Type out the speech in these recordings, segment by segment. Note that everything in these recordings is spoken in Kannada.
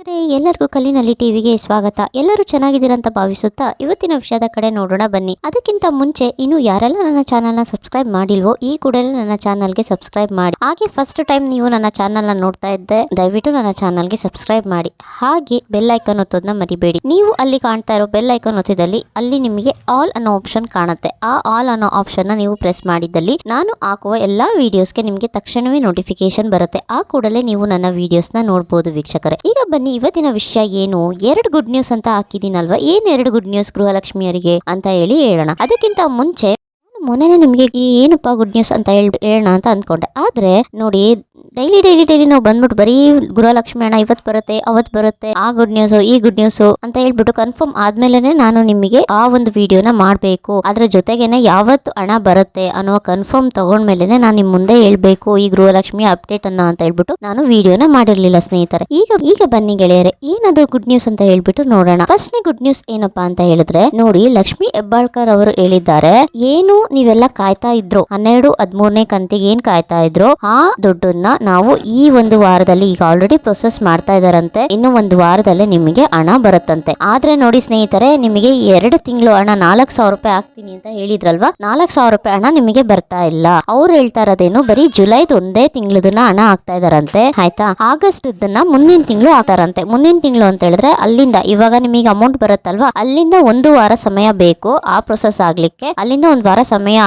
ವೀಕ್ಷಕರೇ, ಎಲ್ಲರಿಗೂ ಕಲ್ಲಿನಲ್ಲಿ ಟಿವಿಗೆ ಸ್ವಾಗತ. ಎಲ್ಲರೂ ಚೆನ್ನಾಗಿದ್ದೀರಂತ ಭಾವಿಸುತ್ತಾ ಇವತ್ತಿನ ವಿಷಯದ ಕಡೆ ನೋಡೋಣ ಬನ್ನಿ. ಅದಕ್ಕಿಂತ ಮುಂಚೆ ಇನ್ನು ಯಾರೆಲ್ಲ ನನ್ನ ಚಾನಲ್ನ ಸಬ್ಸ್ಕ್ರೈಬ್ ಮಾಡಿಲ್ವೋ, ಈ ಕೂಡಲೇ ನನ್ನ ಚಾನಲ್ಗೆ ಸಬ್ಸ್ಕ್ರೈಬ್ ಮಾಡಿ. ಹಾಗೆ ಫಸ್ಟ್ ಟೈಮ್ ನೀವು ನನ್ನ ಚಾನಲ್ನ ನೋಡ್ತಾ ಇದ್ದೆ, ದಯವಿಟ್ಟು ನನ್ನ ಚಾನಲ್ಗೆ ಸಬ್ಸ್ಕ್ರೈಬ್ ಮಾಡಿ. ಹಾಗೆ ಬೆಲ್ ಐಕನ್ ಒತ್ತೋದನ್ನ ಮರಿಬೇಡಿ. ನೀವು ಅಲ್ಲಿ ಕಾಣ್ತಾ ಇರೋ ಬೆಲ್ ಐಕನ್ ಒತ್ತಿದಲ್ಲಿ ಅಲ್ಲಿ ನಿಮಗೆ ಆಲ್ ಅನ್ನೋ ಆಪ್ಷನ್ ಕಾಣುತ್ತೆ. ಆ ಆಲ್ ಅನ್ನೋ ಆಪ್ಷನ್ ನೀವು ಪ್ರೆಸ್ ಮಾಡಿದಲ್ಲಿ ನಾನು ಹಾಕುವ ಎಲ್ಲಾ ವಿಡಿಯೋಸ್ಗೆ ನಿಮಗೆ ತಕ್ಷಣವೇ ನೋಟಿಫಿಕೇಶನ್ ಬರುತ್ತೆ. ಆ ಕೂಡಲೇ ನೀವು ನನ್ನ ವಿಡಿಯೋಸ್ನ ನೋಡಬಹುದು ವೀಕ್ಷಕರೇ. ಈಗ ಬನ್ನಿ ಇವತ್ತಿನ ವಿಷಯ ಏನು? ಎರಡು ಗುಡ್ ನ್ಯೂಸ್ ಅಂತ ಹಾಕಿದೀನಲ್ವಾ? ಏನ್ ಎರಡು ಗುಡ್ ನ್ಯೂಸ್ ಗೃಹಲಕ್ಷ್ಮಿಯರಿಗೆ? ಅಂತ ಹೇಳಿ ಹೇಳೋಣ. ಅದಕ್ಕಿಂತ ಮುಂಚೆ ಮೊನ್ನೆನೇ ನಿಮಗೆ ಈ ಏನಪ್ಪ ಗುಡ್ ನ್ಯೂಸ್ ಅಂತ ಹೇಳಿ ಹೇಳೋಣ ಅಂತ ಅಂದ್ಕೊಂಡೆ. ಆದ್ರೆ ನೋಡಿ ಡೈಲಿ ಡೈಲಿ ಡೈಲಿ ನಾವು ಬಂದ್ಬಿಟ್ಟು ಬರೀ ಗೃಹಲಕ್ಷ್ಮಿ ಅಣ್ಣ ಇವತ್ತು ಬರುತ್ತೆ ಅವತ್ತು ಬರುತ್ತೆ, ಆ ಗುಡ್ ನ್ಯೂಸ್ ಈ ಗುಡ್ ನ್ಯೂಸ್ ಅಂತ ಹೇಳ್ಬಿಟ್ಟು ಕನ್ಫರ್ಮ್ ಆದ್ಮೇಲೆನೆ ನಾನು ನಿಮಗೆ ಆ ಒಂದು ವಿಡಿಯೋನ ಮಾಡಬೇಕು. ಅದ್ರ ಜೊತೆಗೇನೆ ಯಾವತ್ತು ಹಣ ಬರುತ್ತೆ ಅನ್ನೋ ಕನ್ಫರ್ಮ್ ತಗೊಂಡ್ಮೇಲೆನೆ ನಾನು ನಿಮ್ ಮುಂದೆ ಹೇಳ್ಬೇಕು, ಈ ಗೃಹಲಕ್ಷ್ಮಿ ಅಪ್ಡೇಟ್ ಅನ್ನ ಅಂತ ಹೇಳ್ಬಿಟ್ಟು ನಾನು ವಿಡಿಯೋನ ಮಾಡಿರ್ಲಿಲ್ಲ ಸ್ನೇಹಿತರೆ. ಈಗ ಈಗ ಬನ್ನಿ ಗೆಳೆಯರೆ, ಏನದು ಗುಡ್ ನ್ಯೂಸ್ ಅಂತ ಹೇಳ್ಬಿಟ್ಟು ನೋಡೋಣ. ಫಸ್ಟ್ನೇ ಗುಡ್ ನ್ಯೂಸ್ ಏನಪ್ಪಾ ಅಂತ ಹೇಳಿದ್ರೆ, ನೋಡಿ ಲಕ್ಷ್ಮಿ ಹೆಬ್ಬಾಳ್ಕರ್ ಅವರು ಹೇಳಿದ್ದಾರೆ, ಏನು ನೀವೆಲ್ಲ ಕಾಯ್ತಾ ಇದ್ರು. ಹನ್ನೆರಡು, ಹದಿಮೂರನೇ ಕಂತಿಗೆ ಏನ್ ಕಾಯ್ತಾ ಇದ್ರು? ಆ ದುಡ್ಡನ್ನ ನಾವು ಈ ಒಂದು ವಾರದಲ್ಲಿ ಈಗ ಆಲ್ರೆಡಿ ಪ್ರೊಸೆಸ್ ಮಾಡ್ತಾ ಇದಾರಂತೆ. ಇನ್ನು ಒಂದು ವಾರದಲ್ಲಿ ನಿಮಗೆ ಹಣ ಬರುತ್ತಂತೆ. ಆದ್ರೆ ನೋಡಿ ಸ್ನೇಹಿತರೆ, ನಿಮಗೆ ಎರಡು ತಿಂಗಳು ಹಣ ನಾಲ್ಕು ಸಾವಿರ ರೂಪಾಯಿ ಹಾಕ್ತೀನಿ ಅಂತ ಹೇಳಿದ್ರಲ್ವಾ? ನಾಲ್ಕು ಸಾವಿರ ರೂಪಾಯಿ ಹಣ ನಿಮಗೆ ಬರ್ತಾ ಇಲ್ಲ. ಅವ್ರು ಹೇಳ್ತಾ ಇರೋದೇನು, ಬರೀ ಜುಲೈದ್ ಒಂದೇ ತಿಂಗಳದನ್ನ ಹಣ ಹಾಕ್ತಾ ಇದಾರಂತೆ. ಆಯ್ತಾ? ಆಗಸ್ಟ್ ಮುಂದಿನ ತಿಂಗಳು ಹಾಕ್ತಾರಂತೆ. ಮುಂದಿನ ತಿಂಗಳು ಅಂತ ಹೇಳಿದ್ರೆ ಅಲ್ಲಿಂದ, ಇವಾಗ ನಿಮಗೆ ಅಮೌಂಟ್ ಬರುತ್ತಲ್ವಾ? ಅಲ್ಲಿಂದ ಒಂದು ವಾರ ಸಮಯ ಬೇಕು ಆ ಪ್ರೊಸೆಸ್ ಆಗ್ಲಿಕ್ಕೆ. ಅಲ್ಲಿಂದ ಒಂದು ವಾರ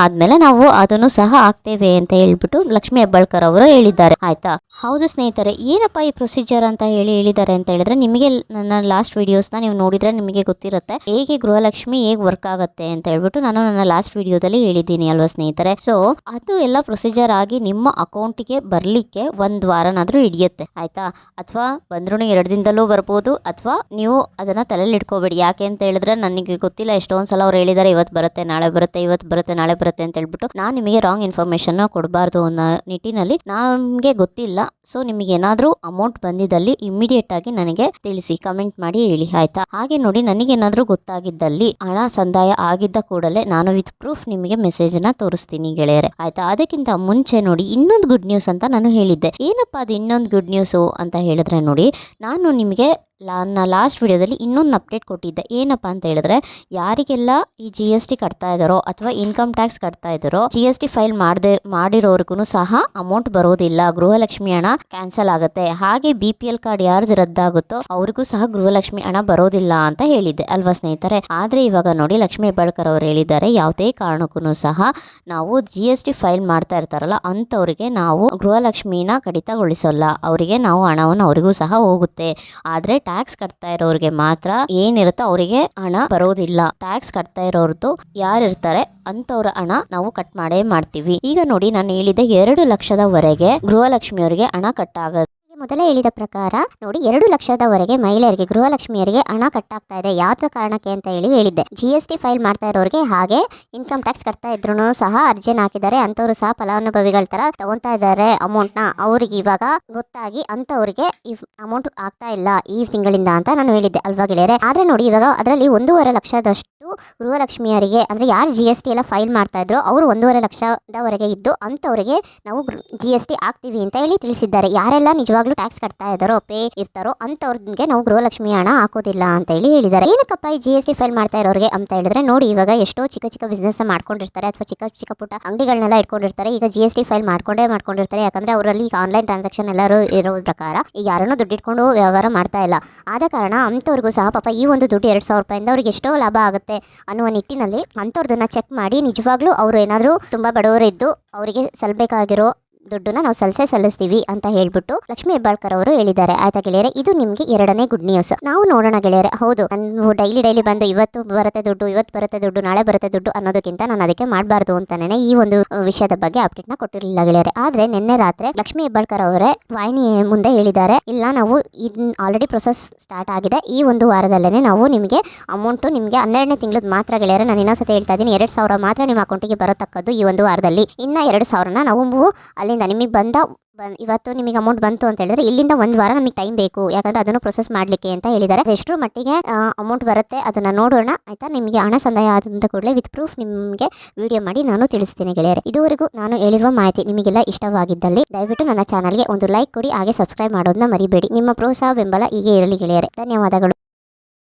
ಆದ್ಮೇಲೆ ನಾವು ಅದನ್ನು ಸಹ ಹಾಕ್ತೇವೆ ಅಂತ ಹೇಳ್ಬಿಟ್ಟು ಲಕ್ಷ್ಮಿ ಹೆಬ್ಬಾಳ್ಕರ್ ಅವರು ಹೇಳಿದ್ದಾರೆ. ಆಯ್ತಾ? ಹೌದು ಸ್ನೇಹಿತರೆ, ಏನಪ್ಪ ಈ ಪ್ರೊಸೀಜರ್ ಅಂತ ಹೇಳಿ ಹೇಳಿದ್ದಾರೆ ಅಂತ ಹೇಳಿದ್ರೆ ನಿಮಗೆ ನನ್ನ ಲಾಸ್ಟ್ ವಿಡಿಯೋಸ್ನ ನೀವು ನೋಡಿದ್ರೆ ನಿಮಗೆ ಗೊತ್ತಿರುತ್ತೆ ಹೇಗೆ ಗೃಹಲಕ್ಷ್ಮಿ ಹೇಗೆ ವರ್ಕ್ ಆಗುತ್ತೆ ಅಂತ ಹೇಳ್ಬಿಟ್ಟು ನಾನು ನನ್ನ ಲಾಸ್ಟ್ ವಿಡಿಯೋದಲ್ಲಿ ಹೇಳಿದ್ದೀನಿ ಅಲ್ವಾ ಸ್ನೇಹಿತರೆ? ಸೊ ಅದು ಎಲ್ಲ ಪ್ರೊಸೀಜರ್ ಆಗಿ ನಿಮ್ಮ ಅಕೌಂಟಿಗೆ ಬರಲಿಕ್ಕೆ ಒಂದು ವಾರನಾದ್ರೂ ಹಿಡಿಯುತ್ತೆ. ಆಯ್ತಾ? ಅಥವಾ ಬಂದ್ರೂ ಎರಡು ದಿನದಲ್ಲೂ ಬರ್ಬೋದು, ಅಥವಾ ನೀವು ಅದನ್ನ ತಲೆಯಲ್ಲಿ ಇಟ್ಕೋಬೇಡಿ. ಯಾಕೆ ಅಂತ ಹೇಳಿದ್ರೆ ನನಗೆ ಗೊತ್ತಿಲ್ಲ ಎಷ್ಟೊಂದು ಸಲ ಅವ್ರು ಹೇಳಿದ್ದಾರೆ, ಇವತ್ತು ಬರುತ್ತೆ, ನಾಳೆ ಬರುತ್ತೆ, ಇವತ್ತು ಬರುತ್ತೆ ನಾಳೆ ಬರುತ್ತೆ ಅಂತ ಹೇಳ್ಬಿಟ್ಟು ನಾನು ನಿಮಗೆ ರಾಂಗ್ ಇನ್ಫಾರ್ಮೇಶನ್ ಕೊಡಬಾರ್ದು ಅನ್ನೋ ನಿಟ್ಟಿನಲ್ಲಿ ನಮಗೆ ಗೊತ್ತಿಲ್ಲ. ಸೊ ನಿಮಗೇನಾದರೂ ಅಮೌಂಟ್ ಬಂದಿದ್ದಲ್ಲಿ ಇಮಿಡಿಯೇಟ್ ಆಗಿ ನನಗೆ ತಿಳಿಸಿ ಕಮೆಂಟ್ ಮಾಡಿ ಹೇಳಿ, ಆಯ್ತಾ? ಹಾಗೆ ನೋಡಿ, ನನಗೇನಾದರೂ ಗೊತ್ತಾಗಿದ್ದಲ್ಲಿ ಹಣ ಸಂದಾಯ ಆಗಿದ್ದ ಕೂಡಲೇ ನಾನು ವಿತ್ ಪ್ರೂಫ್ ನಿಮಗೆ ಮೆಸೇಜ್ನ ತೋರಿಸ್ತೀನಿ ಗೆಳೆಯರೆ, ಆಯ್ತಾ? ಅದಕ್ಕಿಂತ ಮುಂಚೆ ನೋಡಿ, ಇನ್ನೊಂದು ಗುಡ್ ನ್ಯೂಸ್ ಅಂತ ನಾನು ಹೇಳಿದ್ದೆ. ಏನಪ್ಪ ಅದು ಇನ್ನೊಂದು ಗುಡ್ ನ್ಯೂಸು ಅಂತ ಹೇಳಿದ್ರೆ ನೋಡಿ, ನಾನು ನಿಮಗೆ ನನ್ನ ಲಾಸ್ಟ್ ವಿಡಿಯೋದಲ್ಲಿ ಇನ್ನೊಂದು ಅಪ್ಡೇಟ್ ಕೊಟ್ಟಿದ್ದೆ. ಏನಪ್ಪಾ ಅಂತ ಹೇಳಿದ್ರೆ, ಯಾರಿಗೆಲ್ಲ ಈ ಜಿ ಎಸ್ ಟಿ ಕಟ್ತಾ ಇದ್ದಾರೋ ಅಥವಾ ಇನ್ಕಮ್ ಟ್ಯಾಕ್ಸ್ ಕಟ್ತಾ ಇದ್ದಾರೋ ಜಿ ಎಸ್ ಟಿ ಫೈಲ್ ಮಾಡದೆ ಮಾಡಿರೋರ್ಗು ಸಹ ಅಮೌಂಟ್ ಬರೋದಿಲ್ಲ. ಗೃಹಲಕ್ಷ್ಮಿ ಹಣ ಕ್ಯಾನ್ಸಲ್ ಆಗುತ್ತೆ. ಹಾಗೆ ಬಿ ಪಿ ಎಲ್ ಕಾರ್ಡ್ ಯಾರ್ದು ರದ್ದಾಗುತ್ತೋ ಅವ್ರಿಗೂ ಸಹ ಗೃಹಲಕ್ಷ್ಮಿ ಹಣ ಬರೋದಿಲ್ಲ ಅಂತ ಹೇಳಿದ್ದೆ ಅಲ್ವಾ ಸ್ನೇಹಿತರೆ. ಆದ್ರೆ ಇವಾಗ ನೋಡಿ ಲಕ್ಷ್ಮಿ ಹೆಬ್ಬಾಳ್ಕರ್ ಅವರು ಹೇಳಿದ್ದಾರೆ, ಯಾವುದೇ ಕಾರಣಕ್ಕೂ ಸಹ ನಾವು ಜಿ ಎಸ್ ಟಿ ಫೈಲ್ ಮಾಡ್ತಾ ಇರ್ತಾರಲ್ಲ ಅಂತವ್ರಿಗೆ ನಾವು ಗೃಹಲಕ್ಷ್ಮಿನ ಕಡಿತಗೊಳಿಸಲ್ಲ. ಅವರಿಗೆ ನಾವು ಹಣವನ್ನು ಅವರಿಗೂ ಸಹ ಹೋಗುತ್ತೆ. ಆದ್ರೆ ಟ್ಯಾಕ್ಸ್ ಕಟ್ತಾ ಇರೋರಿಗೆ ಮಾತ್ರ ಏನಿರುತ್ತೋ ಅವರಿಗೆ ಹಣ ಬರೋದಿಲ್ಲ. ಟ್ಯಾಕ್ಸ್ ಕಟ್ತಾ ಇರೋರ್ದು ಯಾರಿರ್ತಾರೆ ಅಂತವ್ರ ಹಣ ನಾವು ಕಟ್ ಮಾಡೇ ಮಾಡ್ತೀವಿ. ಈಗ ನೋಡಿ ನಾನು ಹೇಳಿದ ಎರಡು ಲಕ್ಷದವರೆಗೆ ಗೃಹಲಕ್ಷ್ಮಿಯವರಿಗೆ ಹಣ ಕಟ್ ಆಗತ್ತೆ ಮೊದಲೇ ಹೇಳಿದ ಪ್ರಕಾರ, ನೋಡಿ, ಎರಡು ಲಕ್ಷದವರೆಗೆ ಮಹಿಳೆಯರಿಗೆ, ಗೃಹಲಕ್ಷ್ಮಿಯರಿಗೆ ಹಣ ಕಟ್ಟಾಗ್ತಾ ಇದೆ. ಯಾವ್ದು ಕಾರಣಕ್ಕೆ ಅಂತ ಹೇಳಿ ಹೇಳಿದ್ದೆ. ಜಿ ಎಸ್ ಟಿ ಫೈಲ್ ಮಾಡ್ತಾ ಇರೋರಿಗೆ ಹಾಗೆ ಇನ್ಕಮ್ ಟ್ಯಾಕ್ಸ್ ಕಟ್ತಾ ಇದ್ರು ಸಹ ಅರ್ಜಿನ ಹಾಕಿದ್ದಾರೆ. ಅಂತವರು ಸಹ ಫಲಾನುಭವಿಗಳ ತರ ತಗೊಂತಾ ಇದ್ದಾರೆ ಅಮೌಂಟ್ನ. ಅವ್ರಿಗೆ ಇವಾಗ ಗೊತ್ತಾಗಿ ಅಂತವ್ರಿಗೆ ಈ ಅಮೌಂಟ್ ಆಗ್ತಾ ಇಲ್ಲ ಈ ತಿಂಗಳಿಂದ ಅಂತ ನಾನು ಹೇಳಿದ್ದೆ ಅಲ್ವಾ ಗೆಳೆಯರೆ? ಆದ್ರೆ ನೋಡಿ, ಇವಾಗ ಅದರಲ್ಲಿ ಒಂದೂವರೆ ಲಕ್ಷದಷ್ಟು ಗೃಹಲಕ್ಷ್ಮಿಯರಿಗೆ, ಅಂದ್ರೆ ಯಾರು ಜಿ ಎಸ್ ಟಿ ಎಲ್ಲ ಫೈಲ್ ಮಾಡ್ತಾ ಇದ್ರು ಅವರು ಒಂದೂವರೆ ಲಕ್ಷದವರೆಗೆ ಇದ್ದು ಅಂಥವರಿಗೆ ನಾವು ಜಿ ಎಸ್ ಟಿ ಹಾಕ್ತೀವಿ ಅಂತ ಹೇಳಿ ತಿಳಿಸಿದ್ದಾರೆ. ಯಾರೆಲ್ಲ ನಿಜವಾಗ್ಲೂ ಟ್ಯಾಕ್ಸ್ ಕಟ್ತಾ ಇದ್ದಾರೋ ಪೇ ಇರ್ತಾರೋ ಅಂಥವ್ರಿಗೆ ನಾವು ಗೃಹಲಕ್ಷ್ಮಿ ಹಣ ಹಾಕೋದಿಲ್ಲ ಅಂತ ಹೇಳಿ ಹೇಳಿದ್ದಾರೆ. ಏನಕ್ಕಪ್ಪ ಈ ಜಿ ಎಸ್ ಟಿ ಫೈಲ್ ಮಾಡ್ತಾ ಇರೋರಿಗೆ ಅಂತ ಹೇಳಿದ್ರೆ ನೋಡಿ ಇವಾಗ ಎಷ್ಟೋ ಚಿಕ್ಕ ಚಿಕ್ಕ ಬಿಸ್ನೆಸ್ ಮಾಡ್ಕೊಂಡಿರ್ತಾರೆ ಅಥವಾ ಚಿಕ್ಕ ಚಿಕ್ಕ ಪುಟ್ಟ ಅಂಗಡಿಗಳನ್ನೆಲ್ಲ ಇಟ್ಕೊಂಡಿರ್ತಾರೆ. ಈಗ ಜಿ ಎಸ್ ಟಿ ಫೈಲ್ ಮಾಡ್ಕೊಂಡೇ ಮಾಡ್ಕೊಂಡಿರ್ತಾರೆ. ಯಾಕಂದ್ರೆ ಅವರಲ್ಲಿ ಈಗ ಆನ್ಲೈನ್ ಟ್ರಾನ್ಸಾಕ್ಷನ್ ಎಲ್ಲರೂ ಇರೋ ಪ್ರಕಾರ ಈಗ ಯಾರನ್ನೂ ದುಡ್ಡಿಟ್ಕೊಂಡು ವ್ಯವಹಾರ ಮಾಡ್ತಾ ಇಲ್ಲ. ಆದ ಕಾರಣ ಅಂಥವ್ರಿಗೂ ಸಹ ಪಾಪ ಈ ಒಂದು ದುಡ್ಡು ಎರಡು ಸಾವಿರ ರೂಪಾಯಿಂದ ಅವ್ರಿಗೆ ಎಷ್ಟೋ ಲಾಭ ಆಗುತ್ತೆ. ಅನ್ನುವ ನಿಟ್ಟಿನಲ್ಲಿ ಅಂಥವ್ರದನ್ನ ಚೆಕ್ ಮಾಡಿ ನಿಜವಾಗ್ಲೂ ಅವರು ಏನಾದರೂ ತುಂಬ ಬಡವರಿದ್ದು ಅವರಿಗೆ ಸಲ್ಲಬೇಕಾಗಿರೋ ದುಡ್ಡನ್ನ ನಾವು ಸಲ್ಸೆ ಸಲ್ಲಿಸ್ತೀವಿ ಅಂತ ಹೇಳ್ಬಿಟ್ಟು ಲಕ್ಷ್ಮಿ ಹೆಬ್ಬಾಳ್ಕರ್ ಅವರು ಹೇಳಿದ್ದಾರೆ. ಆಯ್ತಾ ಗೆಳೆಯರೆ, ಇದು ನಿಮ್ಗೆ ಎರಡನೇ ಗುಡ್ ನ್ಯೂಸ್ ನಾವು ನೋಡೋಣ ಗೆಳೆಯರೆ, ಹೌದು ನಾನು ಡೈಲಿ ಡೈಲಿ ಬಂದು ಇವತ್ತು ಬರುತ್ತೆ ದುಡ್ಡು, ಇವತ್ತು ಬರುತ್ತೆ ದುಡ್ಡು, ನಾಳೆ ಬರುತ್ತೆ ದುಡ್ಡು ಅನ್ನೋದಕ್ಕಿಂತ ನಾನು ಅದಕ್ಕೆ ಮಾಡಬಾರ್ದು ಅಂತಾನೆ ಈ ಒಂದು ವಿಷಯದ ಬಗ್ಗೆ ಅಪ್ಡೇಟ್ನ ಕೊಟ್ಟಿರಲಿಲ್ಲ ಗೆಳೆಯರೆ. ಆದ್ರೆ ನಿನ್ನೆ ರಾತ್ರಿ ಲಕ್ಷ್ಮಿ ಹೆಬ್ಬಾಳ್ಕರ್ ಅವರೇ ವಾಹಿನಿ ಮುಂದೆ ಹೇಳಿದ್ದಾರೆ, ಇಲ್ಲ ನಾವು ಆಲ್ರೆಡಿ ಪ್ರೊಸೆಸ್ ಸ್ಟಾರ್ಟ್ ಆಗಿದೆ. ಈ ಒಂದು ವಾರದಲ್ಲೇ ನಾವು ನಿಮಗೆ ಅಮೌಂಟು ನಿಮಗೆ ಹನ್ನೆರಡನೇ ತಿಂಗಳದ ಮಾತ್ರ ಗೆಳೆಯರೆ ನಾನು ಇನ್ನೊಂದ್ಸತಿ ಹೇಳ್ತಾ ಇದ್ದೀನಿ, ಎರಡು ಸಾವಿರ ಮಾತ್ರ ನಿಮ್ಮ ಅಕೌಂಟಿಗೆ ಬರತಕ್ಕದ್ದು ಈ ಒಂದು ವಾರದಲ್ಲಿ. ಇನ್ನ ಎರಡು ಸಾವಿರನ ನಾವು ಅಲ್ಲಿ ಅಲ್ಲಿಂದ ನಿಮಗೆ ಬಂದ ಬನ್- ಇವತ್ತು ನಿಮಗೆ ಅಮೌಂಟ್ ಬಂತು ಅಂತ ಹೇಳಿದ್ರೆ ಇಲ್ಲಿಂದ ಒಂದು ವಾರ ನಮಗೆ ಟೈಮ್ ಬೇಕು. ಯಾಕಂದ್ರೆ ಅದನ್ನು ಪ್ರೊಸೆಸ್ ಮಾಡಲಿಕ್ಕೆ ಅಂತ ಹೇಳಿದ್ದಾರೆ. ಎಷ್ಟರ ಮಟ್ಟಿಗೆ ಅಮೌಂಟ್ ಬರುತ್ತೆ ಅದನ್ನು ನೋಡೋಣ. ಆಯಿತಾ? ನಿಮಗೆ ಹಣ ಸಂದಾಯ ಆದಂತ ಕೂಡಲೇ ವಿತ್ ಪ್ರೂಫ್ ನಿಮಗೆ ವಿಡಿಯೋ ಮಾಡಿ ನಾನು ತಿಳಿಸ್ತೀನಿ ಗೆಳೆಯರೆ. ಇದುವರೆಗೂ ನಾನು ಹೇಳಿರುವ ಮಾಹಿತಿ ನಿಮಗೆಲ್ಲ ಇಷ್ಟವಾಗಿದ್ದಲ್ಲಿ ದಯವಿಟ್ಟು ನನ್ನ ಚಾನಲ್ಗೆ ಒಂದು ಲೈಕ್ ಕೊಡಿ. ಹಾಗೆ ಸಬ್ಸ್ಕ್ರೈಬ್ ಮಾಡೋದನ್ನ ಮರಿಬೇಡಿ. ನಿಮ್ಮ ಪ್ರೋತ್ಸಾಹ, ಬೆಂಬಲ ಹೀಗೆ ಇರಲಿ ಗೆಳೆಯರೆ. ಧನ್ಯವಾದಗಳು.